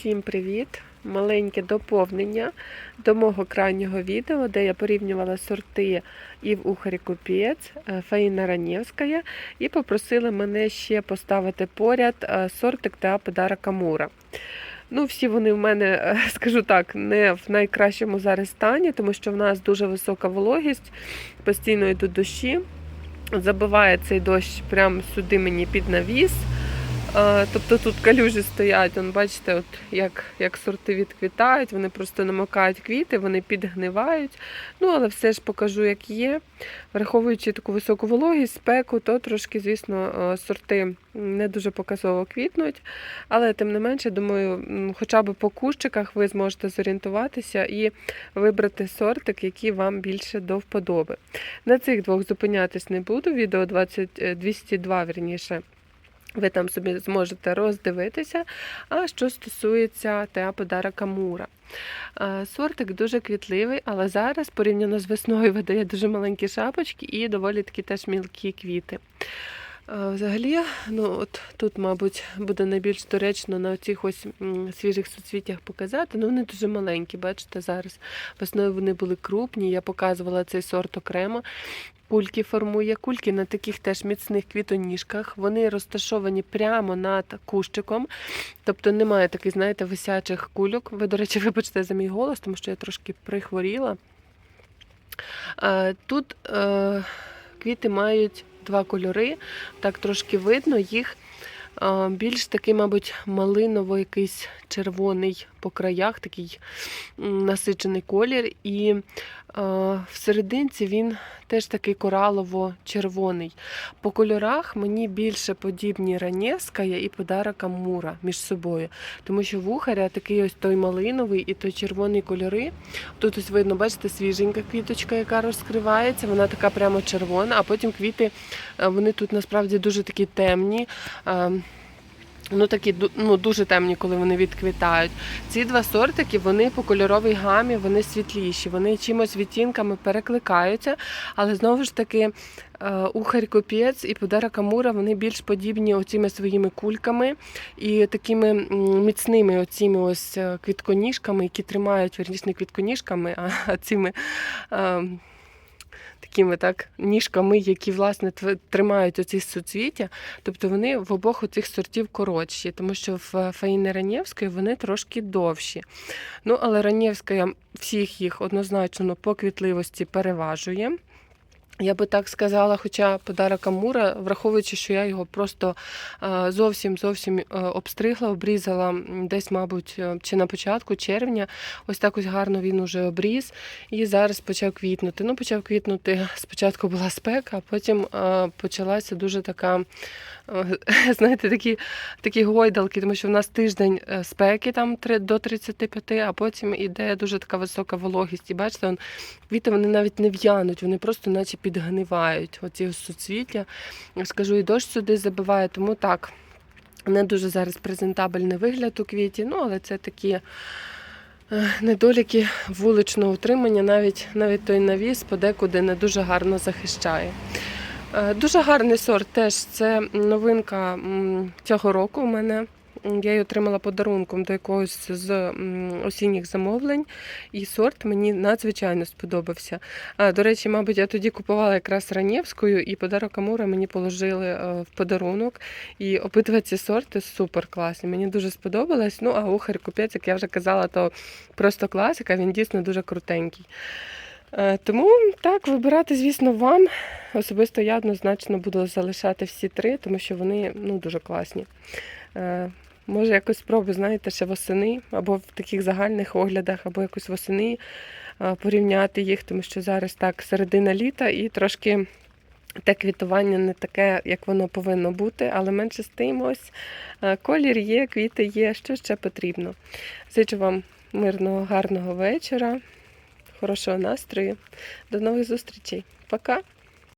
Всім привіт! Маленьке доповнення до мого крайнього відео, де я порівнювала сорти і в Ухарі Купець, е, Фаїна Ранєвська, і попросили мене ще поставити поряд е, сортик та подарок Амура. Ну, всі вони в мене, е, скажу так, не в найкращому зараз стані, тому що в нас дуже висока вологість, постійно йдуть дощі. Забиває цей дощ прямо сюди мені під навіс. А, Тобто тут калюжі стоять, он, бачите, от як, як сорти відквітають, вони просто намокають квіти, вони підгнивають. Ну, але все ж покажу, як є. Враховуючи таку високу вологість, спеку, то трошки, звісно, е, сорти не дуже показово квітнуть. Але тим не менше, думаю, хоча б по кущиках ви зможете зорієнтуватися і вибрати сортик, який вам більше до вподоби. На цих двох зупинятись не буду. Відео 20, е, 202, вірніше. Ви там собі зможете роздивитися. А що стосується Теаподара Камура. Мура. Сортик дуже квітливий, але зараз порівняно з весною видає дуже маленькі шапочки і доволі такі теж мілкі квіти. Взагалі, ну от тут, мабуть, буде найбільш доречно на цих ось свіжих суцвіттях показати. Ну, вони дуже маленькі, бачите, зараз. Весною вони були крупні, я показувала цей сорт окремо. Кульки формує. Кульки на таких теж міцних квітоніжках. Вони розташовані прямо над кущиком. Тобто немає таких, знаєте, висячих кульок. Ви, до речі, вибачте за мій голос, тому що я трошки прихворіла. Тут е, квіти мають два кольори, так трошки видно їх. Більш такий, мабуть, малиново якийсь червоний по краях, такий насичений колір. І в серединці він теж такий коралово-червоний. По кольорах мені більше подібні Ранєвська і подарок Амура між собою. Тому що в Ухаря такий ось той малиновий і той червоний кольори. Тут ось видно, бачите, свіженька квіточка, яка розкривається, вона така прямо червона, а потім квіти, е, вони тут насправді дуже такі темні. Ну, такі ну, дуже темні, коли вони відквітають. Ці два сортики, вони по кольоровій гамі, вони світліші, вони чимось відтінками перекликаються, але знову ж таки е, ухарь копєць і подарок Амура, вони більш подібні оціми своїми кульками і такими міцними оціми ось е, квітконіжками, які тримають, верніше не квітконіжками, а цими. Такими так ніжками, які власне тримають оці суцвіття, тобто вони в обох цих сортів коротші, тому що в Фаїни Ранєвської вони трошки довші. Ну, але Ранєвська всіх їх однозначно по квітливості переважує. Я би так сказала, хоча подарок Амура, враховуючи, що я його просто е, зовсім зовсім е, обстригла, обрізала десь, мабуть, е, чи на початку червня. Ось так ось гарно він уже обріз і зараз почав квітнути. Ну, почав квітнути. Спочатку була спека, а потім почалася дуже така, знаєте, такі, такі гойдалки, тому що в нас тиждень спеки там до 35, а потім іде дуже така висока вологість. І бачите, он, квіти вони навіть не в'януть, вони просто наче підгнивають оці суцвіття. Скажу, і дощ сюди забиває, тому так. Не дуже зараз презентабельний вигляд у квіті, ну але це такі е, недоліки вуличного утримання, навіть навіть той навіс подекуди не дуже гарно захищає. Е, Дуже гарний сорт теж це новинка цього року у мене. Я її отримала подарунком до якогось з осінніх замовлень, і сорт мені надзвичайно сподобався. А, до речі, мабуть, я тоді купувала якраз Ранєвською, і подарок Амура мені положили е, в подарунок. І обидва ці сорти супер класні. Мені дуже сподобалось. Ну, а ухар купець, як я вже казала, то просто класика, він дійсно дуже крутенький. Е, Тому так, вибирати, звісно, вам. Особисто я однозначно буду залишати всі три, тому що вони ну, дуже класні. Може, якось спробую, знаєте, ще восени, або в таких загальних оглядах, або якось восени порівняти їх, тому що зараз так середина літа і трошки те квітування не таке, як воно повинно бути, але менше з тим ось колір є, квіти є, що ще потрібно. Зичу вам мирного, гарного вечора, хорошого настрою. До нових зустрічей. Пока!